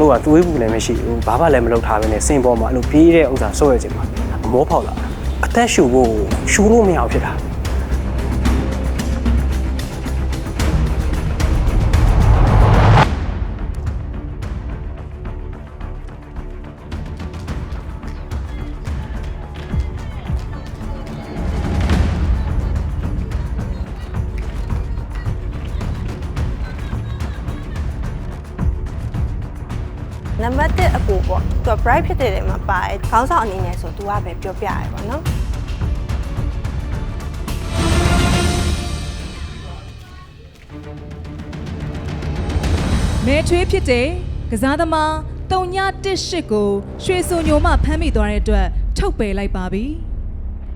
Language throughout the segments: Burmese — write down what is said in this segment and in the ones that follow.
တော်တို့ကသွေးပူလည်းမရှိဘူးဘာမှလည်းမလုပ်ထားဘဲနဲ့စင်ပေါ်မှာအဲ့လိုပြေးတဲ့ဥစ္စာဆော့ရခြင်းမှာအမောဖောက်လာတာအသက်ရှူဖို့ရှူလို့မရအောင်ဖြစ်တာ နံပါတ်1အပူပေါ့သူက bright ဖြစ်တဲ့နေရာမှာပါတယ်ခေါင်းဆောင်အနေနဲ့ဆိုသူကပဲပြောပြရဲပေါ့နော်မဲချွေးဖြစ်တဲ့ကစားသမား318ကိုရွှေစုံညိုမှဖမ်းမိသွားတဲ့အတွက်ထုတ်ပယ်လိုက်ပါပြီ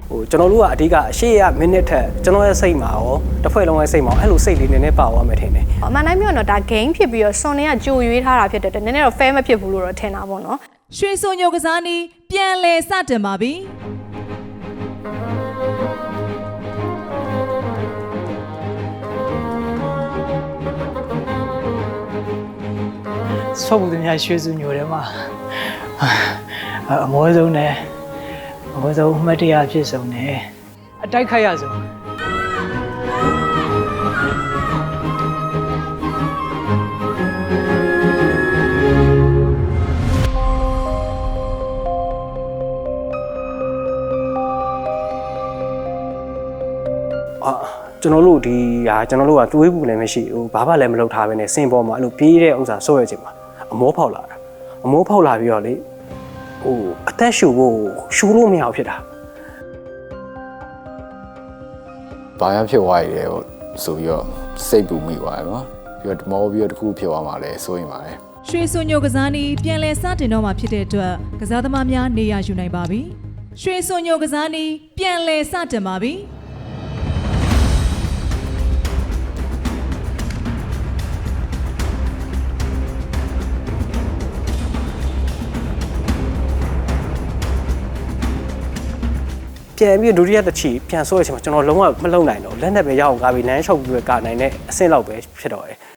ဟိုကျွန်တော်တို့ကအဓိကအရှိရမိနစ်ထက်ကျွန်တော်ရဲ့စိတ်မှာရောတစ်ဖွဲ့လုံးရဲ့စိတ်မှာရောအဲ့လိုစိတ်လေးနည်းနည်းပါသွားမယ်ထင်တယ်အမှန်တိုင်းပြောရင်တော့ဒါ game ဖြစ်ပြီးတော့စွန်နေကကြိုရွေးထားတာဖြစ်တဲ့အတွက်နည်းနည်းတော့ fair မဖြစ်ဘူးလို့တော့ထင်တာပေါ့နော်ရွှေစုံညိုကစားနီးပြန်လဲစတင်ပါပြီဆော့ဘူးသူများရွှေစုညိုထဲမှာအမောဆုံးနဲ့ အမောဆုံးအမှတ်တရဖြစ်ဆုံးနဲ့အတိုက်ခိုက်ရဆုံးအာကျွန်တော်တို့ဒီဟာကျွန်တော်တို့ကသွေးပူလည်းမရှိဘူးဘာမှလည်းမလုပ်ထားဘဲနဲ့စင်ပေါ်မှာအဲ့လိုပြေးတဲ့ဥစ္စာဆော့ရခြင်းမှာအမောဖောက်လာတာအမောဖောက်လာပြီးတော့လေ ဟိုအသက်ရှူဖို့ရှူလို့မရအောင်ဖြစ်တာဘာမှဖြစ်သွားရတယ်ဟိုဆိုပြီးတော့စိတ်ပူမိသွားတယ်နော်ပြီးတော့မောပြီးတော့တစ်ခုဖြစ်သွားမှလည်းစိုးရင်ပါတယ်ရွှေစုံညိုကစားနီးပြန်လဲစတင်တော့မှာဖြစ်တဲ့အတွက်ကစားသမားများနေရာယူနိုင်ပါပြီရွှေစုံညိုကစားနီးပြန်လဲစတင်ပါပြီ ပြန်ပြီးဒုတိယတစ်ချီပြန်ဆော့ရခြင်းမှာကျွန်တော်လုံးဝမလုံနိုင်တော့လက်နဲ့ပဲရအောင်ကားပြီးလမ်းလျှောက်ပြီးပဲကာနိုင်တဲ့အဆင့်လောက်ပဲဖြစ်တော့တယ်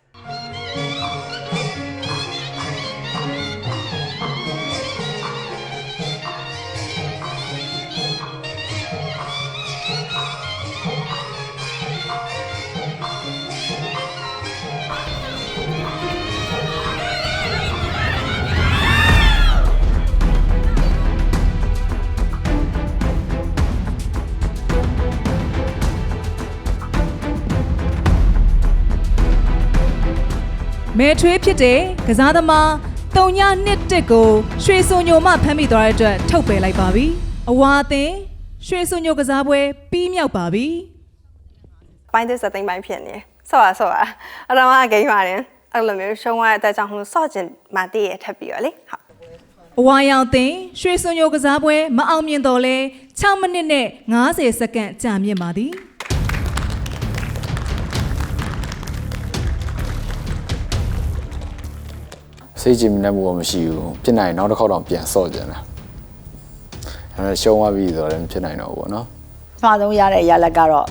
မဲထွေးဖြစ်တဲ့ကစားသမား321ကိုရွှေစုံညိုမှဖမ်းမိသွားတဲ့အတွက်ထုတ်ပယ်လိုက်ပါပြီအဝါအသင်းရွှေစုံညိုကစားပွဲပြီးမြောက်ပါပြီပိုင်းသစ်စသိမ့်ပိုင်းဖြစ်နေတယ်ဆော့ရဆော့ရအတော့ကဂိမ်းပါတယ်အဲ့လိုမျိုးရှုံးသွားတဲ့အတက်ကြောင့်မလို့ဆော့ကျင်မှတည့်ရထပ်ပြီးတော့လေဟုတ်အဝါရောင်သင်းရွှေစုံညိုကစားပွဲမအောင်မြင်တော့လဲ6မိနစ်နဲ့90စက္ကန့်ကြာမြင့်ပါသည် စိတ်ကြည်မနှက်မှုတော့မရှိဘူးဖြစ်နိုင်ရင်နောက်တစ်ခေါက်တော့ပြန်ဆော့ကြတယ်ဒါပေမဲ့ရှုံးသွားပြီဆိုတော့လည်းမဖြစ်နိုင်တော့ဘူးပေါ့နော်ပထမဆုံးရတဲ့ရလက်ကတော့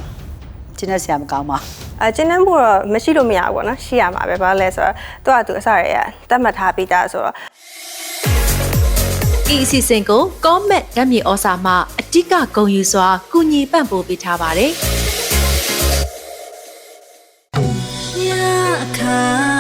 ကျင်းနေဆရာမကောင်းပါအဲကျင်းနှံဖို့တော့မရှိလို့မရဘူးပေါ့နော်ရှိရမှာပဲဘာလို့လဲဆိုတော့သူကသူအစရရတတ်မှတ်ထားပြီးသားဆိုတော့ဤအစီအစဉ်ကို comment ဓာတ်မြေဩစာမှအတိကဂုံယူစွာကူညီပံ့ပိုးပေးထားပါတယ်။ခါလာတာ